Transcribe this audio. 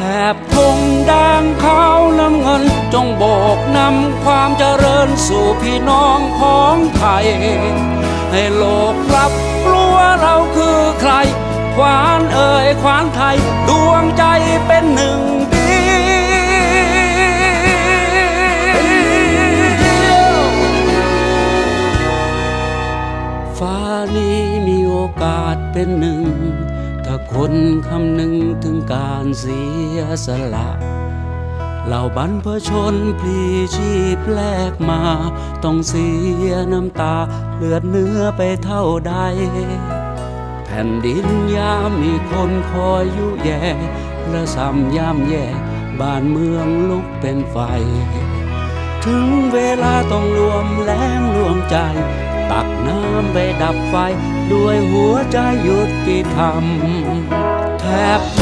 แถบธงแดงขาวน้ำเงิน จงโบกนำความเจริญสู่พี่น้องของไทย ให้โลกรับรู้ว่าเราคือใคร ควานเอ่ยควานไทย ดวงใจเป็นหนึ่งเดียวฟ้านี้มีโอกาสเป็นหนึ่ง ถ้าคนคำนึงถึงการเสียสละเหล่าบรรพชนพลีชีพแลกมา ต้องเสียน้ำตาเลือดเนื้อไปเท่าใด แผ่นดินยามมีคนคอยยุแย่และซ้ำยามแย่บ้านเมืองลุกเป็นไฟ ถึงเวลาต้องรวมแรงรวมใจ ตักน้ำไปดับไฟ ด้วยหัวใจหยุดกิธรรมแทบ